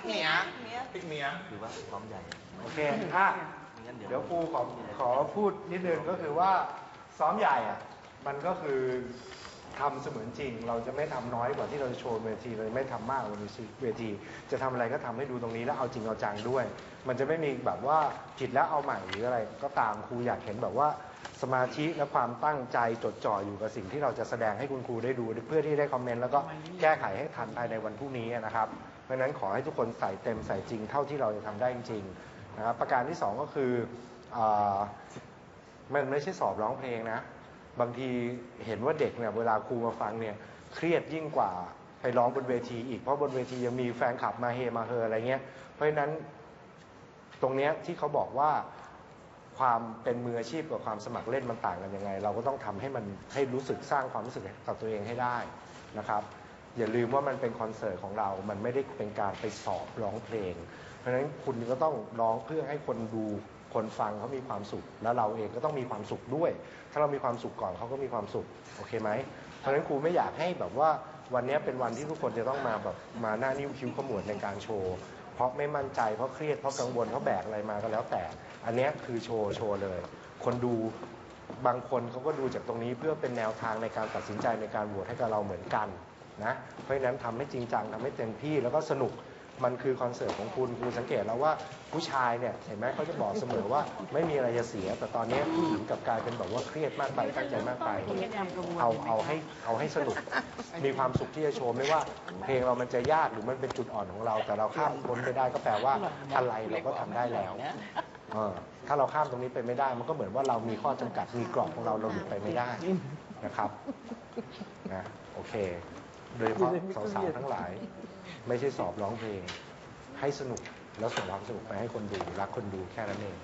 กเหนียพริกเมียหรือว่าซ้อมใหญ่โอเคอะไม่งั้นเดี๋ยวเดี๋ยวครูขอขอพูดนิดนึงก็คือว่าซ้อมใหญ่อะมันก็คือทำเสมือนจริง เราจะไม่ทำน้อยกว่าที่เราจะโชว์บนเวทีเราจะไม่ทำมากกว่าบนเวที จะทำอะไรก็ทำให้ดูตรงนี้แล้วเอาจริงเอาจังด้วย มันจะไม่มีแบบว่าผิดแล้วเอาใหม่หรืออะไร ก็ตามครูอยากเห็นแบบว่า สมาธิและความตั้งใจจดจ่ออยู่กับสิ่งที่เราจะแสดงให้คุณครูได้ดู เพื่อที่ได้คอมเมนต์แล้วก็แก้ไขให้ทันภายในวันพรุ่งนี้นะครับ เพราะฉะนั้นขอให้ทุกคนใส่เต็มใส่จริงเท่าที่เราจะทำได้จริงนะครับประการที่สองก็คืออมันไม่ใช่สอบร้องเพลงนะ บางทีเห็นว่าเด็กเนี่ยเวลาครูมาฟังเนี่ยเครียดยิ่งกว่าไปร้องบนเวทีอีกเพราะบนเวทียังมีแฟนคลับมาเฮมาเฮอะไรเงี้ยเพราะฉะนั้นตรงเนี้ยที่เขาบอกว่า ความเป็นมืออาชีพกับความสมัครเล่นมันต่างกันยังไง เราก็ต้องทำให้มันให้รู้สึกสร้างความรู้สึกกับตัวเองให้ได้นะครับอย่าลืมว่ามันเป็นคอนเสิร์ตของเรา มันไม่ได้เป็นการไปสอบร้องเพลง เพราะฉะนั้นคุณก็ต้องร้องเพื่อให้คนดูคนฟังเขามีความสุข แล้วเราเองก็ต้องมีความสุขด้วย ถ้าเรามีความสุขก่อนเขาก็มีความสุข โอเคไหม เพราะฉะนั้นครูไม่อยากให้แบบว่าวันนี้เป็นวันที่ทุกคนจะต้องมาแบบมาหน้านิ้วคิ้วขมวดในการโชว์ ราะไม่มั่นใจเพราะเครียดเพราะกังวลเพราะแบกอะไรมาก็แล้วแต่ อันนี้คือโชว์โชว์เลย คนดูบางคนเขาก็ดูจากตรงนี้เพื่อเป็นแนวทางในการตัดสินใจในการโหวตให้กับเราเหมือนกันนะเพราะฉะนั้นทำให้จริงจังทำให้เต็มที่แล้วก็สนุก มันคือคอนเสิร์ตของคุณคุณสังเกตแล้วว่าผู้ชายเนี่ยเห็นไหมเขาจะบอกเสมอว่าไม่มีอะไรจะเสีย แต่ตอนนี้ผู้หญิงกับกลายเป็นแบบว่าเครียดมากไปตั้งใจมากไปเอาเอาให้เอาให้สนุกมีความสุขที่จะโชว์ไม่ว่าเพลงเรามันจะยากหรือมันเป็นจุดอ่อนของเรา แต่เราข้ามพ้นไปได้ก็แปลว่าอะไรเราก็ทำได้แล้วอถ้าเราข้ามตรงนี้ไปไม่ได้ มันก็เหมือนว่าเรามีข้อจำกัดมีกรอบของเราเราหลุดไปไม่ได้นะครับนะโอเค โดยเฉพาะสาวๆทั้งหลาย ไม่ใช่สอบร้องเพลง ให้สนุกแล้วส่งความสนุกไปให้คนดูรักคนดูแค่นั้นเอง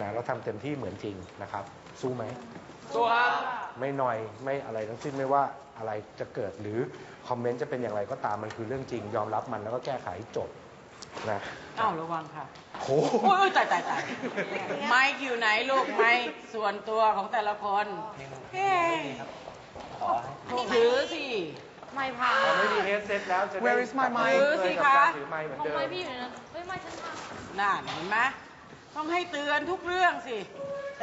นะเราทำเต็มที่เหมือนจริงนะครับ สู้ไหมสู้ครับไม่หน่อยไม่อะไรทั้งสิ้นไม่ว่าอะไรจะเกิดหรือคอมเมนต์จะเป็นอย่างไรก็ตามมันคือเรื่องจริง ยอมรับมันแล้วก็แก้ไขจบนะอ้าวระวังค่ะโหโอ้ยตายตายตายไมค์อยู่ไหนลูกไมค์ส่วนตัวของแต่ละคนเฮ้ยขอให้ถือสิ ไม่พาเราไม่มีเฮดเซ็ตแล้วจะได้ Where is my mic? กลับมาเลยกับการถือไมค์เหมือนของเดิม ไม่พี่อยู่ในนั้นเฮ้ย ไม่ฉันพาน่าเห็นไหมต้องให้เตือนทุกเรื่องสิ